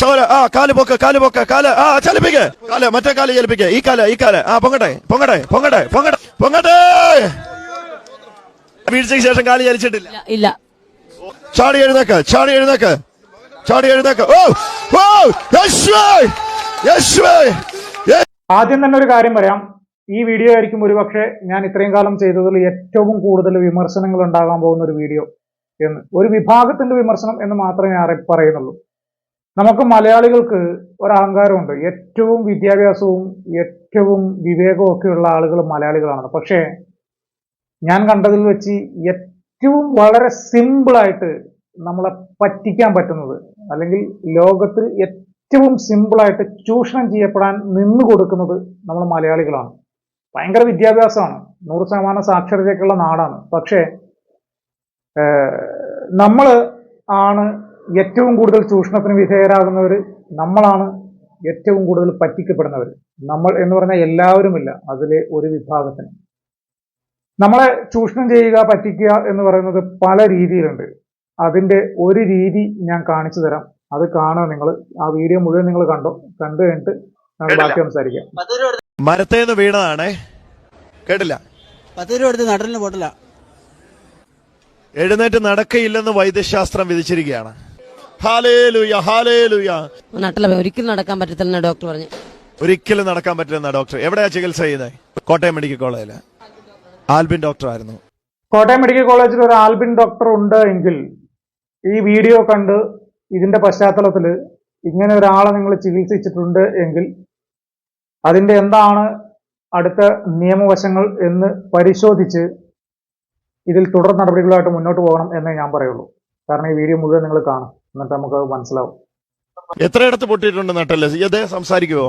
സൗര ആ കാൽ പൊക്ക് കാൽ പൊക്ക് കാൽ ആ ചലിപ്പിക്ക്. കാൽ മറ്റേ കാൽ ചലിപ്പിക്ക്. ഈ കാൽ ഈ കാൽ. ആ പൊങ്ങട്ടെ പൊങ്ങട്ടെ പൊങ്ങട്ടെ പൊങ്ങട്ടെ പൊങ്ങട്ടെ. വീഴ്ചയ്ക്ക് ശേഷം കാൽ ചലിച്ചിട്ടില്ല. ഇല്ല. ചാടി എഴുന്നേക്ക് ചാടി എഴുന്നേക്ക്. ചാടി എഴുന്നേക്ക്. ഓ ഓ യേശുവേ യേശുവേ. ആദ്യം തന്നെ ഒരു കാര്യം പറയാം. ഈ വീഡിയോ ആയിരിക്കും ഒരുപക്ഷെ ഞാൻ ഇത്രയും കാലം ചെയ്തതിൽ ഏറ്റവും കൂടുതൽ വിമർശനങ്ങൾ ഉണ്ടാകാൻ പോകുന്ന ഒരു വീഡിയോ എന്ന്. ഒരു വിഭാഗത്തിന്റെ വിമർശനം എന്ന് മാത്രമേ ഞാൻ പറയുന്നുള്ളൂ. നമുക്ക് മലയാളികൾക്ക് ഒരു അഹങ്കാരമുണ്ട്. ഏറ്റവും വിദ്യാഭ്യാസവും ഏറ്റവും വിവേകവും ഒക്കെയുള്ള ആളുകൾ മലയാളികളാണ്. പക്ഷേ ഞാൻ കണ്ടതിൽ വെച്ച് ഏറ്റവും വളരെ സിമ്പിളായിട്ട് നമ്മളെ പറ്റിക്കാൻ പറ്റുന്നത് അല്ലെങ്കിൽ ലോകത്തിൽ ഏറ്റവും സിമ്പിളായിട്ട് ചൂഷണം ചെയ്യപ്പെടാൻ നിന്നു കൊടുക്കുന്നത് നമ്മൾ മലയാളികളാണ്. ഭയങ്കര വിദ്യാഭ്യാസമാണ്. നൂറ് ശതമാനം സാക്ഷരതയൊക്കെയുള്ള നാടാണ്. പക്ഷേ നമ്മൾ ആണ് ഏറ്റവും കൂടുതൽ ചൂഷണത്തിന് വിധേയരാകുന്നവർ നമ്മളാണ് ഏറ്റവും കൂടുതൽ പറ്റിക്കപ്പെടുന്നവർ നമ്മൾ എന്ന് പറഞ്ഞാൽ എല്ലാവരുമില്ല അതിലെ ഒരു വിഭാഗത്തിന്. നമ്മളെ ചൂഷണം ചെയ്യുക പറ്റിക്കുക എന്ന് പറയുന്നത് പല രീതിയിലുണ്ട്. അതിന്റെ ഒരു രീതി ഞാൻ കാണിച്ചു തരാം. അത് കാണുക നിങ്ങൾ ആ വീഡിയോ മുഴുവൻ നിങ്ങൾ കണ്ടോ? കണ്ടു കഴിഞ്ഞിട്ട് നമുക്ക് ബാക്കി സംസാരിക്കാം. മരത്തേന്ന് വീണതാണേ. കേട്ടില്ല. പത്ത് രൂപ എടുത്ത് നട്ടലിന് പൊട്ടല. എഴുന്നേറ്റ് നടക്കയില്ലെന്ന് വൈദ്യശാസ്ത്രം വിധിച്ചിരിക്കുകയാണ്. നട്ടല ഒരിക്കലും നടക്കാൻ പറ്റത്തില്ലെന്ന് ഡോക്ടർ പറഞ്ഞു. ഒരിക്കലും നടക്കാൻ പറ്റില്ലെന്ന ഡോക്ടർ. എവിടെയാ ചികിത്സ ചെയ്യുന്നത് കോട്ടയം മെഡിക്കൽ കോളേജിൽ. ആൽബിൻ ഡോക്ടർ ആയിരുന്നു. കോട്ടയം മെഡിക്കൽ കോളേജിൽ ഒരു ആൽബിൻ ഡോക്ടർ ഉണ്ട് എങ്കിൽ ഈ വീഡിയോ കണ്ട് ഇതിന്റെ പശ്ചാത്തലത്തിൽ ഇങ്ങനെ ഒരാളെ നിങ്ങൾ ചികിത്സിച്ചിട്ടുണ്ട് എങ്കിൽ അതിന്റെ എന്താണ് അടുത്ത നിയമവശങ്ങൾ എന്ന് പരിശോധിച്ച് ഇതിൽ തുടർ നടപടികളായിട്ട് മുന്നോട്ട് പോകണം എന്നേ ഞാൻ പറയുള്ളൂ. കാരണം ഈ വീഡിയോ മുഴുവൻ നിങ്ങൾ കാണും. എന്നിട്ട് നമുക്ക് മനസ്സിലാവും. എത്രയിടത്ത് പൊട്ടിയിട്ടുണ്ട് നട്ടല്ലേ ഇതേ സംസാരിക്കുവോ?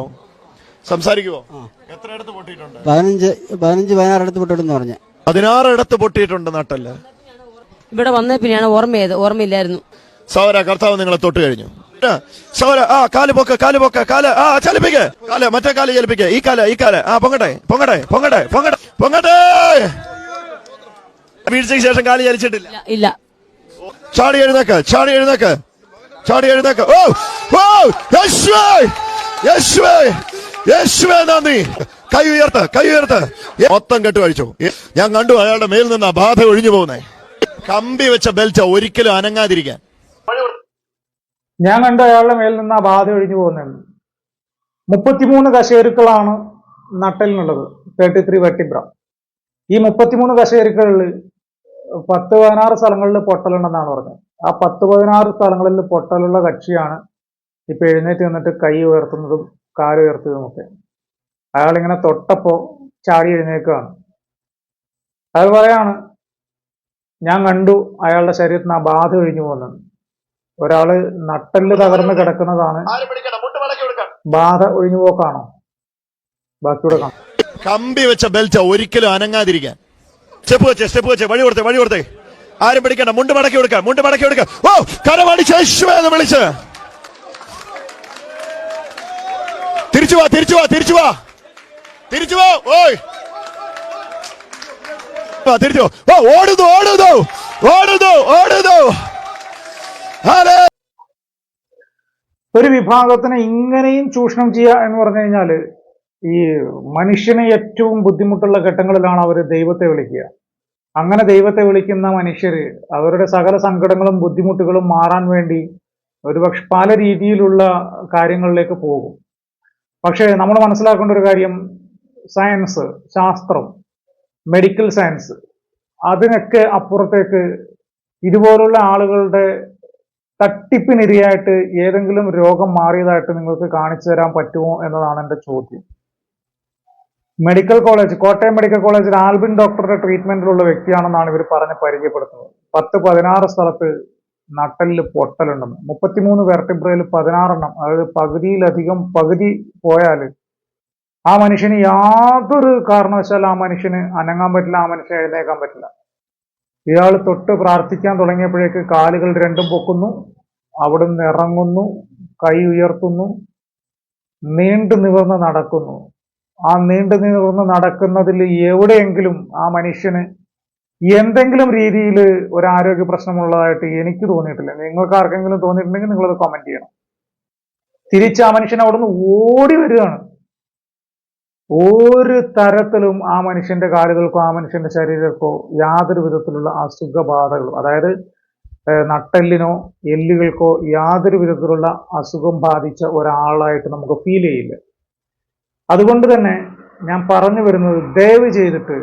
സംസാരിക്കുവോ? ആ. എത്രയിടത്ത് പൊട്ടിയിട്ടുണ്ട്? പതിനഞ്ച് പതിനഞ്ച് പതിനാറ് എടുത്ത് പറഞ്ഞു. പറഞ്ഞ പതിനാറിടത്ത് പൊട്ടിയിട്ടുണ്ട് നട്ടല്ലേ ഇവിടെ വന്ന പിന്നെയാണ് ഓർമ്മയത് ഓർമ്മയില്ലായിരുന്നു. സൗര കർത്താവ് നിങ്ങളെ തൊട്ട് കഴിഞ്ഞു. സൗര ആ കാൽ പൊക്ക കാൽ പൊക്ക കാൽ ആ ചലിപ്പിക്ക്. കാൽ മറ്റേ കാൽ ചലിപ്പിക്കേ. ഈ കാൽ ഈ കാൽ. ആ പൊങ്ങട്ടെ പൊങ്ങട്ടെ പൊങ്ങട്ടെ പൊങ്ങട്ടെ പൊങ്ങട്ടെ. വീഴ്ചയ്ക്ക് ശേഷം കാൽ ചലിച്ചിട്ടില്ല. ഇല്ല ഇല്ല. ചാടി എഴുന്നേക്ക് ചാടി എഴുന്നേക്ക്. ചാടി എഴുന്നേക്ക്. ഓ ഓ യേശുവേ യേശുവേ യേശുവേ നന്ദി. കൈ ഉയർത്ത കൈ ഉയർത്ത. മൊത്തം കെട്ട് കഴിച്ചു. ഞാൻ കണ്ടു അയാളുടെ മേൽ നിന്ന് ആ ബാധ ഒഴിഞ്ഞു പോകുന്നേ. കമ്പി വെച്ച ബെൽറ്റ് ഒരിക്കലും അനങ്ങാതിരിക്കാൻ. ഞാൻ കണ്ടു അയാളുടെ മേൽ നിന്ന് ആ ബാധ ഒഴിഞ്ഞു പോകുന്നുണ്ട് മുപ്പത്തിമൂന്ന് കശേരുക്കളാണ് നട്ടലിനുള്ളത്. തേർട്ടി ത്രീ വെട്ടിബ്ര ഈ മുപ്പത്തിമൂന്ന് കശേരുക്കളിൽ പത്ത് പതിനാറ് സ്ഥലങ്ങളിൽ പൊട്ടലുണ്ടെന്നാണ് പറഞ്ഞത്. ആ പത്ത് പതിനാറ് സ്ഥലങ്ങളിൽ പൊട്ടലുള്ള കക്ഷിയാണ് ഇപ്പൊ എഴുന്നേറ്റ് നിന്നിട്ട് കൈ ഉയർത്തുന്നതും കാൽ ഉയർത്തുന്നതും ഒക്കെ. അയാളിങ്ങനെ തൊട്ടപ്പോ ചാടി എഴുന്നേൽക്കുകയാണ്. അയാൾ പറയാണ് ഞാൻ കണ്ടു അയാളുടെ ശരീരത്തിൽ നിന്ന് ആ ബാധ ഒഴിഞ്ഞു പോകുന്നത് ഒരാൾ നട്ടൽ തകർന്ന് കിടക്കുന്നതാണ് ബാധ ഒഴിഞ്ഞു പോക്കാണോ? ബാക്കിയുടെ കാണാം. കമ്പി വെച്ച ബെൽറ്റ് ഒരിക്കലും അനങ്ങാതിരിക്കാൻ. സ്റ്റെപ്പ് വെച്ചേ സ്റ്റെപ്പ് വെച്ചേ വഴി കൊടുത്തേ വഴി കൊടുത്തേ. ആരും പിടിക്കണ്ട. മുണ്ട് മടക്കി കൊടുക്കാം മുണ്ട് മടക്കി കൊടുക്കാം. ഓ കരമടിച്ച് യേശുവേ എന്ന് വിളിച്ച്. തിരിച്ചു വാ തിരിച്ചു വാ തിരിച്ചു വാ. തിരിച്ചു വാ ഓയ്. തിരിച്ചു ഓ ഓടുന്നു ഓടുന്നു ഓടുന്നു ഓടുന്നു. ഒരു വിഭാഗത്തിനെ ഇങ്ങനെയും ചൂഷണം ചെയ്യുക എന്ന് പറഞ്ഞു കഴിഞ്ഞാൽ ഈ മനുഷ്യനെ ഏറ്റവും ബുദ്ധിമുട്ടുള്ള ഘട്ടങ്ങളിലാണ് അവർ ദൈവത്തെ വിളിക്കുക. അങ്ങനെ ദൈവത്തെ വിളിക്കുന്ന മനുഷ്യർ അവരുടെ സകല സങ്കടങ്ങളും ബുദ്ധിമുട്ടുകളും മാറാൻ വേണ്ടി ഒരുപക്ഷെ പല രീതിയിലുള്ള കാര്യങ്ങളിലേക്ക് പോകും. പക്ഷേ നമ്മൾ മനസ്സിലാക്കേണ്ട ഒരു കാര്യം സയൻസ് ശാസ്ത്രം മെഡിക്കൽ സയൻസ് അതിനൊക്കെ അപ്പുറത്തേക്ക് ഇതുപോലുള്ള ആളുകളുടെ തട്ടിപ്പിനിരയായിട്ട് ഏതെങ്കിലും രോഗം മാറിയതായിട്ട് നിങ്ങൾക്ക് കാണിച്ചു തരാൻ പറ്റുമോ എന്നതാണ് എന്റെ ചോദ്യം. മെഡിക്കൽ കോളേജ് കോട്ടയം മെഡിക്കൽ കോളേജിൽ ആൽബിൻ ഡോക്ടറുടെ ട്രീറ്റ്മെന്റിലുള്ള വ്യക്തിയാണെന്നാണ് ഇവർ പറഞ്ഞ് പരിചയപ്പെടുത്തുന്നത്. പത്ത് പതിനാറ് സ്ഥലത്ത് നട്ടലിൽ പൊട്ടലുണ്ടെന്ന്. മുപ്പത്തിമൂന്ന് വെർട്ടിബ്രയിൽ പതിനാറെണ്ണം. അതായത് പകുതിയിലധികം പകുതി പോയാൽ ആ മനുഷ്യന് യാതൊരു കാരണവശാലും ആ മനുഷ്യന് അനങ്ങാൻ പറ്റില്ല ആ മനുഷ്യനെ എഴുന്നേക്കാൻ പറ്റില്ല. ഇയാൾ തൊട്ട് പ്രാർത്ഥിക്കാൻ തുടങ്ങിയപ്പോഴേക്ക് കാലുകൾ രണ്ടും പൊക്കുന്നു അവിടുന്ന് ഇറങ്ങുന്നു കൈ ഉയർത്തുന്നു നീണ്ടു നിവർന്ന് നടക്കുന്നു. ആ നീണ്ടു നിവർന്ന് നടക്കുന്നതിൽ എവിടെയെങ്കിലും ആ മനുഷ്യന് എന്തെങ്കിലും രീതിയിൽ ഒരു ആരോഗ്യ പ്രശ്നമുള്ളതായിട്ട് എനിക്ക് തോന്നിയിട്ടില്ല. നിങ്ങൾക്ക് ആർക്കെങ്കിലും തോന്നിയിട്ടുണ്ടെങ്കിൽ നിങ്ങളത് കമന്റ് ചെയ്യണം. തിരിച്ച് ആ മനുഷ്യൻ അവിടുന്ന് ഓടി വരികയാണ്. ഒരു തരത്തിലും ആ മനുഷ്യന്റെ കാലുകൾക്കോ ആ മനുഷ്യന്റെ ശരീരക്കോ യാതൊരു വിധത്തിലുള്ള അസുഖബാധകളും അതായത് നട്ടെല്ലിനോ എല്ലുകൾക്കോ യാതൊരു വിധത്തിലുള്ള അസുഖം ബാധിച്ച ഒരാളായിട്ട് നമുക്ക് ഫീൽ ചെയ്യില്ല. അതുകൊണ്ട് തന്നെ ഞാൻ പറഞ്ഞു വരുന്നത് ദയവ് ചെയ്തിട്ട്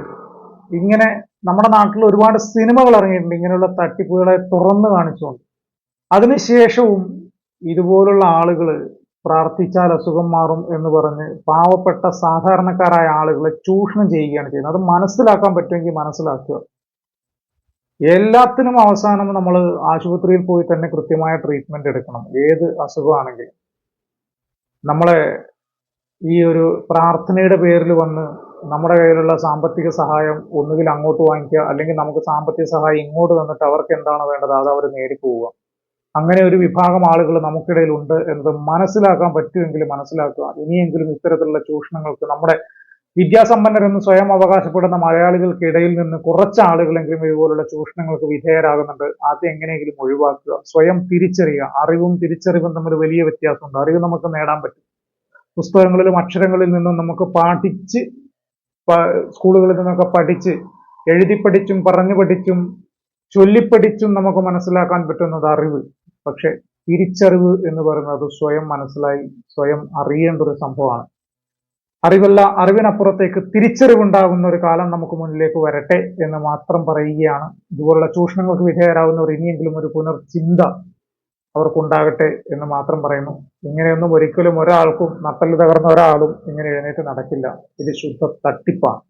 ഇങ്ങനെ നമ്മുടെ നാട്ടിൽ ഒരുപാട് സിനിമകൾ ഇറങ്ങിയിട്ടുണ്ട്. ഇങ്ങനെയുള്ള തട്ടിപ്പുകളെ തുറന്നു കാണിച്ചുകൊണ്ട്. അതിനുശേഷവും ഇതുപോലുള്ള ആളുകൾ പ്രാർത്ഥിച്ചാൽ അസുഖം മാറും എന്ന് പറഞ്ഞ് പാവപ്പെട്ട സാധാരണക്കാരായ ആളുകളെ ചൂഷണം ചെയ്യുകയാണ് ചെയ്യുന്നത്. അത് മനസ്സിലാക്കാൻ പറ്റുമെങ്കിൽ മനസ്സിലാക്കുക. എല്ലാത്തിനും അവസാനം നമ്മൾ ആശുപത്രിയിൽ പോയി തന്നെ കൃത്യമായ ട്രീറ്റ്മെന്റ് എടുക്കണം. ഏത് അസുഖമാണെങ്കിലും. നമ്മളെ ഈ ഒരു പ്രാർത്ഥനയുടെ പേരിൽ വന്ന് നമ്മുടെ കയ്യിലുള്ള സാമ്പത്തിക സഹായം ഒന്നുകിൽ അങ്ങോട്ട് വാങ്ങിക്കുക അല്ലെങ്കിൽ നമുക്ക് സാമ്പത്തിക സഹായം ഇങ്ങോട്ട് തന്നിട്ട് അവർക്ക് എന്താണ് വേണ്ടത് അത് അവർ നേടിപ്പോവുക അങ്ങനെ ഒരു വിഭാഗം ആളുകൾ നമുക്കിടയിൽ ഉണ്ട് എന്നത് മനസ്സിലാക്കാൻ പറ്റുമെങ്കിൽ മനസ്സിലാക്കുക. ഇനിയെങ്കിലും ഇത്തരത്തിലുള്ള ചൂഷണങ്ങൾക്ക് നമ്മുടെ വിദ്യാസമ്പന്നരെന്ന് സ്വയം അവകാശപ്പെടുന്ന മലയാളികൾക്കിടയിൽ നിന്ന് കുറച്ച് ആളുകളെങ്കിലും ഇതുപോലുള്ള ചൂഷണങ്ങൾക്ക് വിധേയരാകുന്നുണ്ട്. അത് എങ്ങനെയെങ്കിലും ഒഴിവാക്കുക. സ്വയം തിരിച്ചറിയുക. അറിവും തിരിച്ചറിവും തമ്മിൽ വലിയ വ്യത്യാസമുണ്ട്. അറിവ് നമുക്ക് നേടാൻ പറ്റും. പുസ്തകങ്ങളിലും അക്ഷരങ്ങളിൽ നിന്നും നമുക്ക് പാഠിച്ച് സ്കൂളുകളിൽ നിന്നൊക്കെ പഠിച്ച് എഴുതി പഠിച്ചും പറഞ്ഞു പഠിച്ചും ചൊല്ലിപ്പഠിച്ചും നമുക്ക് മനസ്സിലാക്കാൻ പറ്റുന്നത് അറിവ്. പക്ഷെ തിരിച്ചറിവ് എന്ന് പറയുന്നത് സ്വയം മനസ്സിലായി സ്വയം അറിയേണ്ട ഒരു സംഭവമാണ്. അറിവല്ല അറിവിനപ്പുറത്തേക്ക് തിരിച്ചറിവുണ്ടാകുന്ന ഒരു കാലം നമുക്ക് മുന്നിലേക്ക് വരട്ടെ എന്ന് മാത്രം പറയുകയാണ്. ഇതുപോലുള്ള ചൂഷണങ്ങൾക്ക് വിധേയരാകുന്നവർ ഇനിയെങ്കിലും ഒരു പുനർചിന്ത അവർക്കുണ്ടാകട്ടെ എന്ന് മാത്രം പറയുന്നു. ഇങ്ങനെയൊന്നും ഒരിക്കലും ഒരാൾക്കും നട്ടൽ തകർന്ന ഒരാളും ഇങ്ങനെ എഴുന്നേറ്റ് നടക്കില്ല. ഇത് ശുദ്ധ തട്ടിപ്പാണ്.